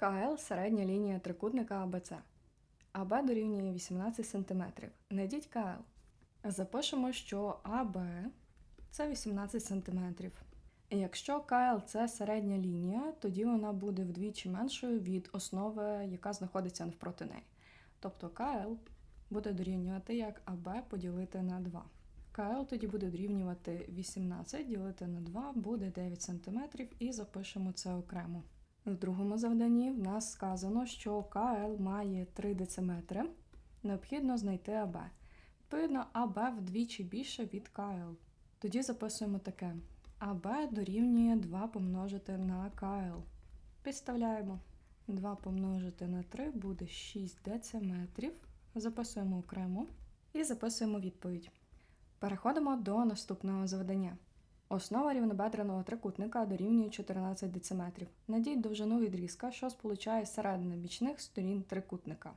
КЛ середня лінія трикутника АБЦ. АБ дорівнює 18 см. Найдіть КЛ. Запишемо, що АБ це 18 см. Якщо КЛ це середня лінія, тоді вона буде вдвічі меншою від основи, яка знаходиться навпроти неї. Тобто КЛ буде дорівнювати як АБ поділити на 2. КЛ тоді буде дорівнювати 18 ділити на 2 буде 9 см і запишемо це окремо. В другому завданні в нас сказано, що КЛ має 3 дециметри. Необхідно знайти АБ. Відповідно, АБ вдвічі більше від КЛ. Тоді записуємо таке. АБ дорівнює 2 помножити на КЛ. Підставляємо. 2 помножити на 3 буде 6 дециметрів. Записуємо окремо і записуємо відповідь. Переходимо до наступного завдання. Основа рівнобедреного трикутника дорівнює 14 дециметрів. Надіть довжину відрізка, що сполучає середини бічних сторін трикутника.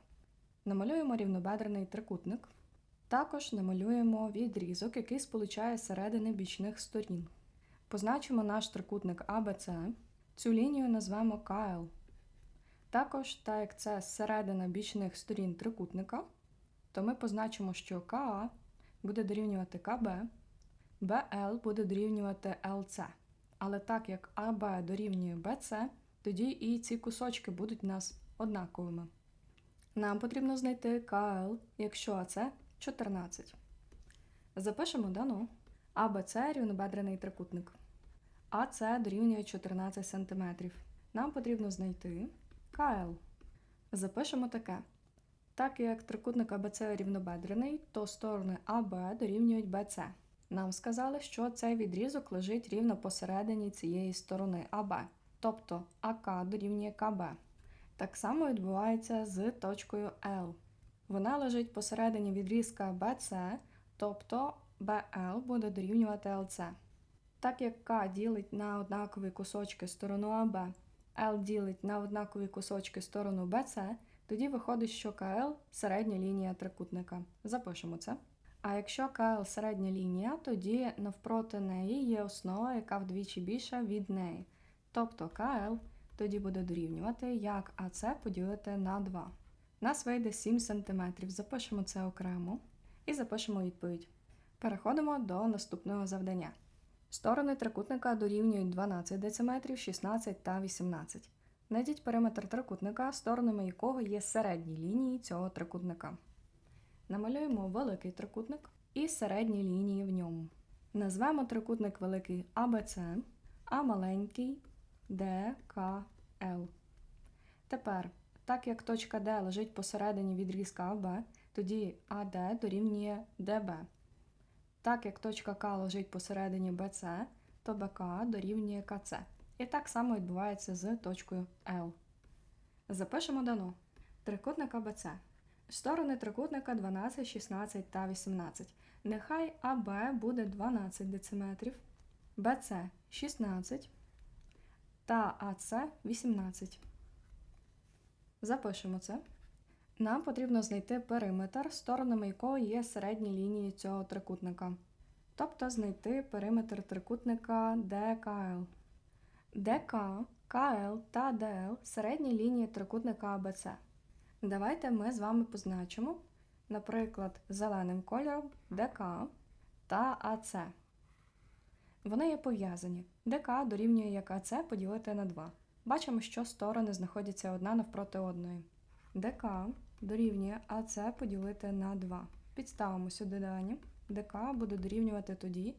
Намалюємо рівнобедрений трикутник. Також намалюємо відрізок, який сполучає середини бічних сторін. Позначимо наш трикутник ABC. Цю лінію назвемо КЛ. Також, так як це середина бічних сторін трикутника, то ми позначимо, що КА буде дорівнювати КБ, БЛ буде дорівнювати ЛЦ. Але так як АБ дорівнює БЦ, тоді і ці кусочки будуть у нас однаковими. Нам потрібно знайти КЛ, якщо АЦ 14. Запишемо дано. АБЦ рівнобедрений трикутник. АЦ дорівнює 14 см. Нам потрібно знайти КЛ. Запишемо таке. Так як трикутник АБЦ рівнобедрений, то сторони АБ дорівнюють БЦ. Нам сказали, що цей відрізок лежить рівно посередині цієї сторони АБ, тобто АК дорівнює КБ. Так само відбувається з точкою L. Вона лежить посередині відрізка BC, тобто BL буде дорівнювати LC. Так як К ділить на однакові кусочки сторону АБ, L ділить на однакові кусочки сторону BC, тоді виходить, що КЛ середня лінія трикутника. Запишемо це. А якщо КЛ середня лінія, тоді навпроти неї є основа, яка вдвічі більша від неї. Тобто КЛ тоді буде дорівнювати, як АЦ поділити на 2. У нас вийде 7 см. Запишемо це окремо і запишемо відповідь. Переходимо до наступного завдання. Сторони трикутника дорівнюють 12 дециметрів, 16 та 18. Найдіть периметр трикутника, сторонами якого є середні лінії цього трикутника. Намалюємо великий трикутник і середні лінії в ньому. Назвемо трикутник великий АБЦ, а маленький ДКЛ. Тепер, так як точка D лежить посередині відрізка АБ, тоді АД дорівнює ДБ. Так як точка К лежить посередині БЦ, то БК дорівнює КЦ. І так само відбувається з точкою L. Запишемо дано. Трикутник АБЦ. Сторони трикутника 12, 16 та 18. Нехай АБ буде 12 дециметрів, БЦ 16 та АЦ 18. Запишемо це. Нам потрібно знайти периметр, сторонами якого є середні лінії цього трикутника. Тобто знайти периметр трикутника ДКЛ. ДК, КЛ та ДЛ середні лінії трикутника АБЦ. Давайте ми з вами позначимо, наприклад, зеленим кольором ДК та АЦ. Вони є пов'язані. ДК дорівнює як АЦ поділити на 2. Бачимо, що сторони знаходяться одна навпроти одної. ДК дорівнює АЦ поділити на 2. Підставимо сюди дані. ДК буде дорівнювати тоді,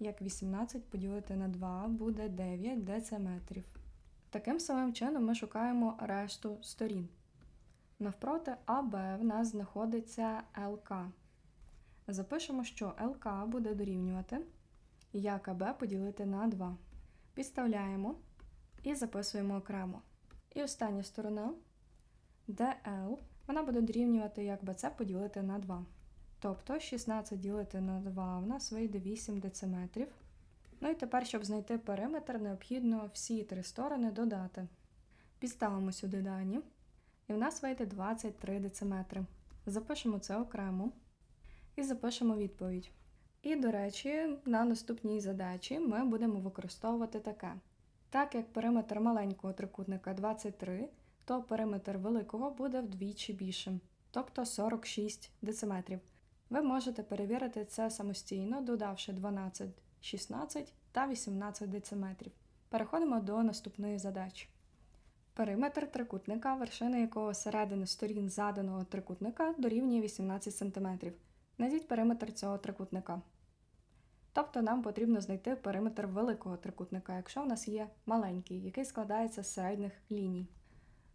як 18 поділити на 2 буде 9 дециметрів. Таким самим чином ми шукаємо решту сторін. Навпроти АБ в нас знаходиться ЛК. Запишемо, що ЛК буде дорівнювати як АБ поділити на 2. Підставляємо і записуємо окремо. І остання сторона DL, вона буде дорівнювати як BC поділити на 2. Тобто 16 ділити на 2 в нас вийде 8 дециметрів. Ну і тепер, щоб знайти периметр, необхідно всі три сторони додати. Підставимо сюди дані. І в нас вийде 23 дециметри. Запишемо це окремо і запишемо відповідь. І, до речі, на наступній задачі ми будемо використовувати таке. Так як периметр маленького трикутника 23, то периметр великого буде вдвічі більшим, тобто 46 дециметрів. Ви можете перевірити це самостійно, додавши 12, 16 та 18 дециметрів. Переходимо до наступної задачі. Периметр трикутника, вершина якого середини сторін заданого трикутника дорівнює 18 см. Найдіть периметр цього трикутника. Тобто нам потрібно знайти периметр великого трикутника, якщо в нас є маленький, який складається з середніх ліній.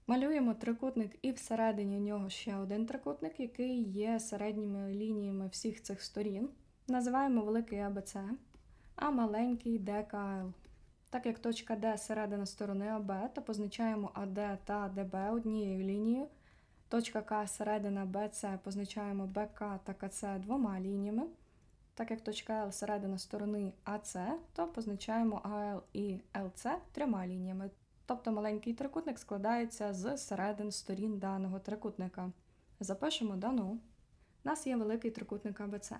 Малюємо трикутник і всередині нього ще один трикутник, який є середніми лініями всіх цих сторін. Називаємо великий АБЦ, а маленький ДКЛ. Так як точка D середина сторони АБ, то позначаємо АД та ДБ однією лінією. Точка К середина БЦ позначаємо БК та КЦ двома лініями. Так як точка L середина сторони АЦ, то позначаємо АЛ і ЛЦ трьома лініями. Тобто маленький трикутник складається з середин сторін даного трикутника. Запишемо дано. У нас є великий трикутник АБЦ.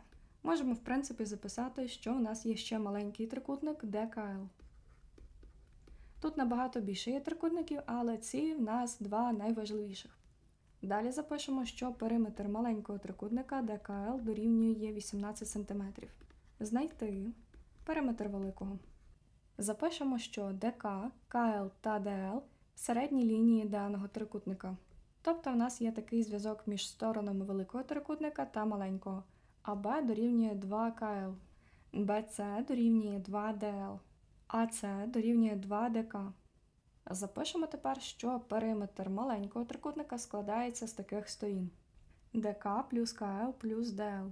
Можемо, в принципі, записати, що у нас є ще маленький трикутник ДКЛ. Тут набагато більше є трикутників, але ці в нас два найважливіших. Далі запишемо, що периметр маленького трикутника ДКЛ дорівнює 18 см. Знайти периметр великого. Запишемо, що ДК, КЛ та ДЛ середні лінії даного трикутника. Тобто в нас є такий зв'язок між сторонами великого трикутника та маленького. АБ дорівнює 2 КЛ, БЦ дорівнює 2 ДЛ, АЦ дорівнює 2 ДК. Запишемо тепер, що периметр маленького трикутника складається з таких сторін: ДК плюс КЛ плюс ДЛ.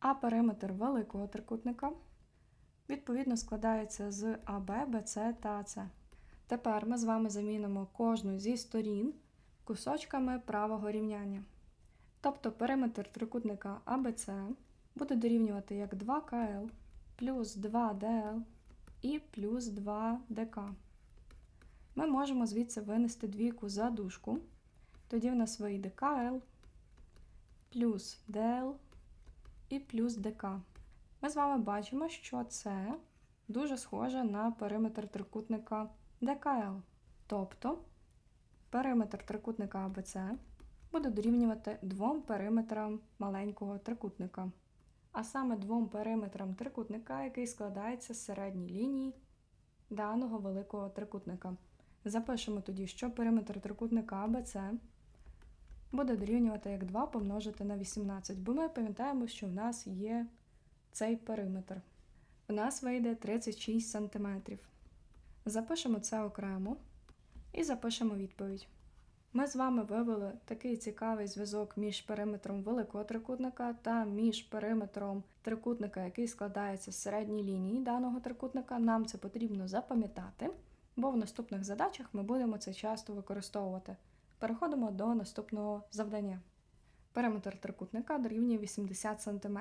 А периметр великого трикутника відповідно складається з АБ, БЦ та АЦ. Тепер ми з вами замінимо кожну зі сторін кусочками правого рівняння. Тобто периметр трикутника АБЦ буде дорівнювати як 2КЛ плюс 2ДЛ і плюс 2ДК. Ми можемо звідси винести двійку за дужку. Тоді в нас вийде КЛ плюс ДЛ і плюс ДК. Ми з вами бачимо, що це дуже схоже на периметр трикутника ДКЛ. Тобто периметр трикутника АБЦ буде дорівнювати двом периметрам маленького трикутника. А саме двом периметрам трикутника, який складається з середньої лінії даного великого трикутника. Запишемо тоді, що периметр трикутника АБЦ буде дорівнювати як 2 помножити на 18, бо ми пам'ятаємо, що в нас є цей периметр. У нас вийде 36 см. Запишемо це окремо і запишемо відповідь. Ми з вами вивели такий цікавий зв'язок між периметром великого трикутника та між периметром трикутника, який складається з середньої лінії даного трикутника. Нам це потрібно запам'ятати, бо в наступних задачах ми будемо це часто використовувати. Переходимо до наступного завдання. Периметр трикутника дорівнює 80 см.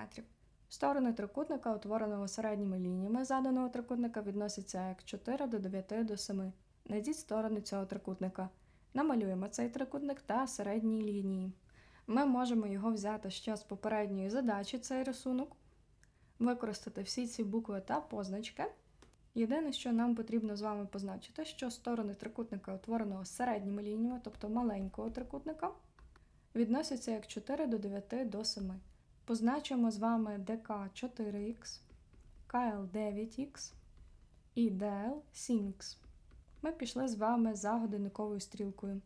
Сторони трикутника, утвореного середніми лініями заданого трикутника, відносяться як 4 до 9 до 7. Найдіть сторони цього трикутника. Намалюємо цей трикутник та середні лінії. Ми можемо його взяти ще з попередньої задачі, цей рисунок, використати всі ці букви та позначки. Єдине, що нам потрібно з вами позначити, що сторони трикутника, утвореного середніми лініями, тобто маленького трикутника, відносяться як 4 до 9 до 7. Позначимо з вами ДК 4х, КЛ 9х і ДЛ 7х. Ми пішли з вами за годинниковою стрілкою.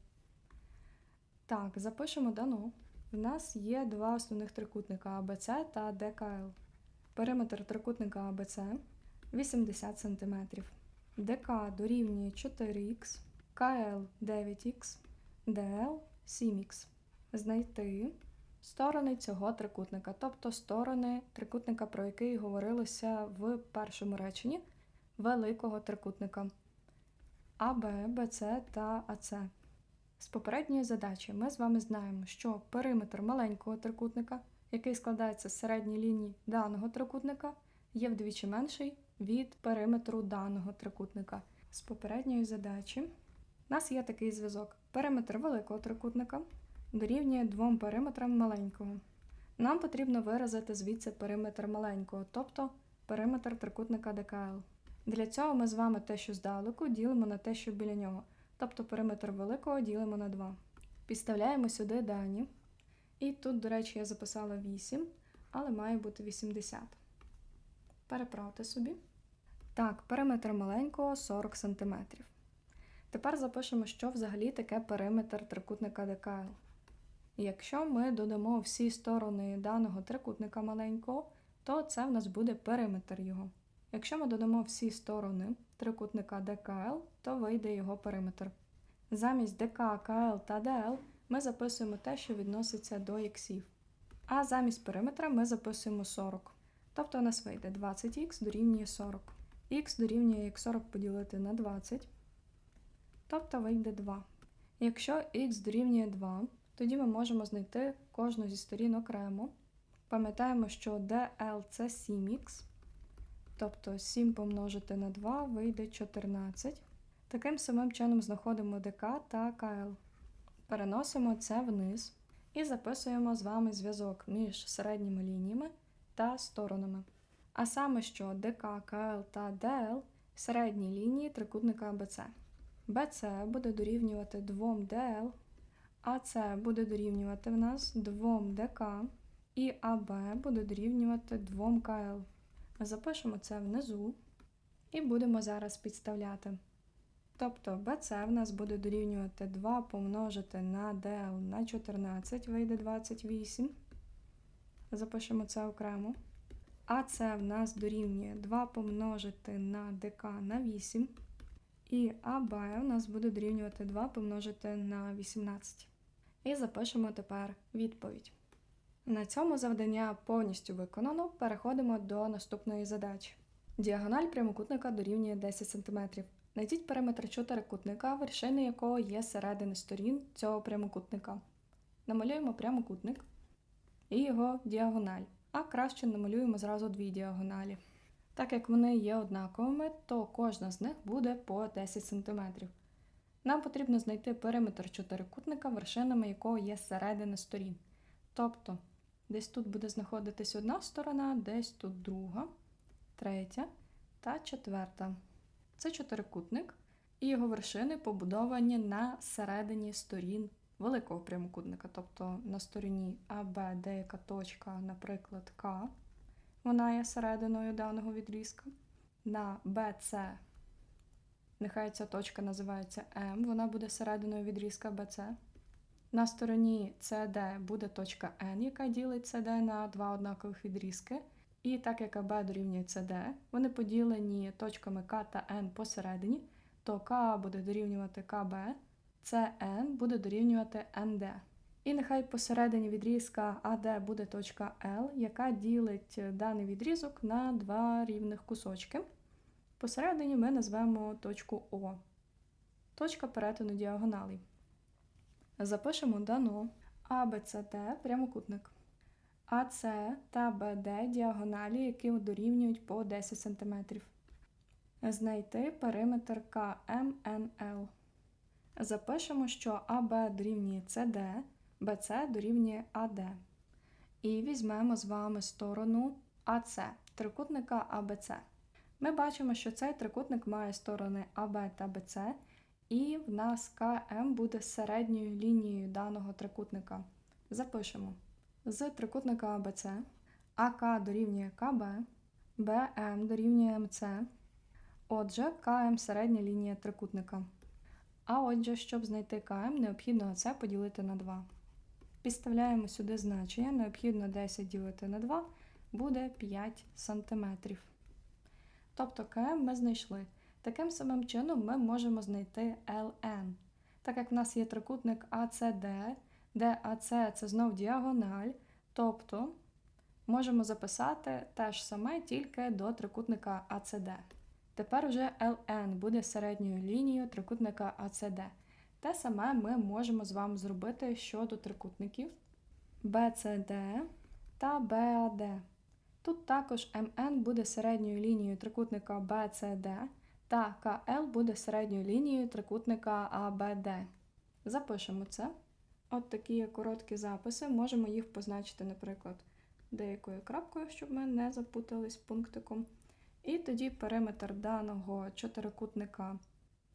Так, запишемо дано. В нас є два основних трикутника АБЦ та ДКЛ. Периметр трикутника АБЦ 80 см. ДК дорівнює 4х, КЛ 9х, ДЛ 7х. Знайти сторони цього трикутника, тобто сторони трикутника, про який говорилося в першому реченні великого трикутника. АБ, БЦ та АЦ. З попередньої задачі ми з вами знаємо, що периметр маленького трикутника, який складається з середньої лінії даного трикутника, є вдвічі менший від периметру даного трикутника. З попередньої задачі у нас є такий зв'язок. Периметр великого трикутника дорівнює двом периметрам маленького. Нам потрібно виразити звідси периметр маленького, тобто периметр трикутника ДКЛ. Для цього ми з вами те, що здалеку, ділимо на те, що біля нього. Тобто периметр великого ділимо на 2. Підставляємо сюди дані. І тут, до речі, я записала 8, але має бути 80. Переправте собі. Так, периметр маленького 40 см. Тепер запишемо, що взагалі таке периметр трикутника ДКЛ. Якщо ми додамо всі сторони даного трикутника маленького, то це в нас буде периметр його. Якщо ми додамо всі сторони трикутника ДКЛ, то вийде його периметр. Замість ДК, КЛ та ДЛ ми записуємо те, що відноситься до іксів. А замість периметра ми записуємо 40. Тобто у нас вийде 20х дорівнює 40. Х дорівнює як 40 поділити на 20, тобто вийде 2. Якщо х дорівнює 2, тоді ми можемо знайти кожну зі сторін окремо. Пам'ятаємо, що dl це 7х, тобто 7 помножити на 2 вийде 14. Таким самим чином знаходимо ДК та КЛ. Переносимо це вниз і записуємо з вами зв'язок між середніми лініями та сторонами. А саме, що ДК, КЛ та ДЛ середні лінії трикутника АБЦ. БЦ буде дорівнювати 2 ДЛ, АЦ буде дорівнювати в нас 2 ДК і АБ буде дорівнювати 2 КЛ. Запишемо це внизу і будемо зараз підставляти. Тобто BC в нас буде дорівнювати 2 помножити на DL на 14, вийде 28. Запишемо це окремо. А в нас дорівнює 2 помножити на ДК на 8. І АБ у нас буде дорівнювати 2 помножити на 18. І запишемо тепер відповідь. На цьому завдання повністю виконано. Переходимо до наступної задачі. Діагональ прямокутника дорівнює 10 см. Найдіть периметр чотирикутника, вершини якого є середини сторін цього прямокутника. Намалюємо прямокутник і його діагональ. А краще намалюємо зразу дві діагоналі. Так як вони є однаковими, то кожна з них буде по 10 см. Нам потрібно знайти периметр чотирикутника, вершинами якого є середини сторін. Тобто, десь тут буде знаходитись одна сторона, десь тут друга, третя та четверта. Це чотирикутник, і його вершини побудовані на середині сторін великого прямокутника, тобто на стороні АБ деяка точка, наприклад, К, вона є серединою даного відрізка. На BC, нехай ця точка називається М, вона буде серединою відрізка BC. На стороні CD буде точка N, яка ділить CD на два однакових відрізки. І так як АБ дорівнює CD, вони поділені точками К та N посередині, то К буде дорівнювати КБ, CN буде дорівнювати НД. І нехай посередині відрізка АД буде точка L, яка ділить даний відрізок на два рівних кусочки. Посередині ми назвемо точку О. Точка перетину діагоналей. Запишемо дано АБЦД прямокутник. АС та БД діагоналі, які дорівнюють по 10 см. Знайти периметр КМНЛ. Запишемо, що АБ дорівнює СД, БЦ дорівнює АД. І візьмемо з вами сторону АС трикутника АБЦ. Ми бачимо, що цей трикутник має сторони АБ та БЦ, і в нас КМ буде середньою лінією даного трикутника. Запишемо з трикутника АБЦ, АК дорівнює КБ, БМ дорівнює МЦ. Отже, КМ середня лінія трикутника. А отже, щоб знайти КМ, необхідно АЦ поділити на 2. Підставляємо сюди значення, необхідно 10 ділити на 2, буде 5 см. Тобто КМ ми знайшли. Таким самим чином ми можемо знайти ЛН. Так як в нас є трикутник АЦД, де АЦ це знов діагональ, тобто можемо записати те ж саме тільки до трикутника АЦД. Тепер вже LN буде середньою лінією трикутника АЦД. Те саме ми можемо з вами зробити щодо трикутників BCD та BAD. Тут також МН буде середньою лінією трикутника BCD та КЛ буде середньою лінією трикутника ABD. Запишемо це. От такі короткі записи. Можемо їх позначити, наприклад, деякою крапкою, щоб ми не запутались пунктиком. І тоді периметр даного чотирикутника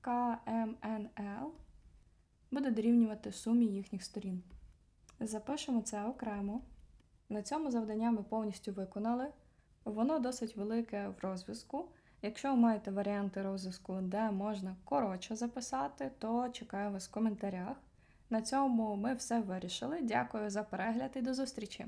КМНЛ буде дорівнювати сумі їхніх сторін. Запишемо це окремо. На цьому завдання ми повністю виконали. Воно досить велике в розв'язку. Якщо ви маєте варіанти розв'язку, де можна коротше записати, то чекаю вас в коментарях. На цьому ми все вирішили. Дякую за перегляд і до зустрічі!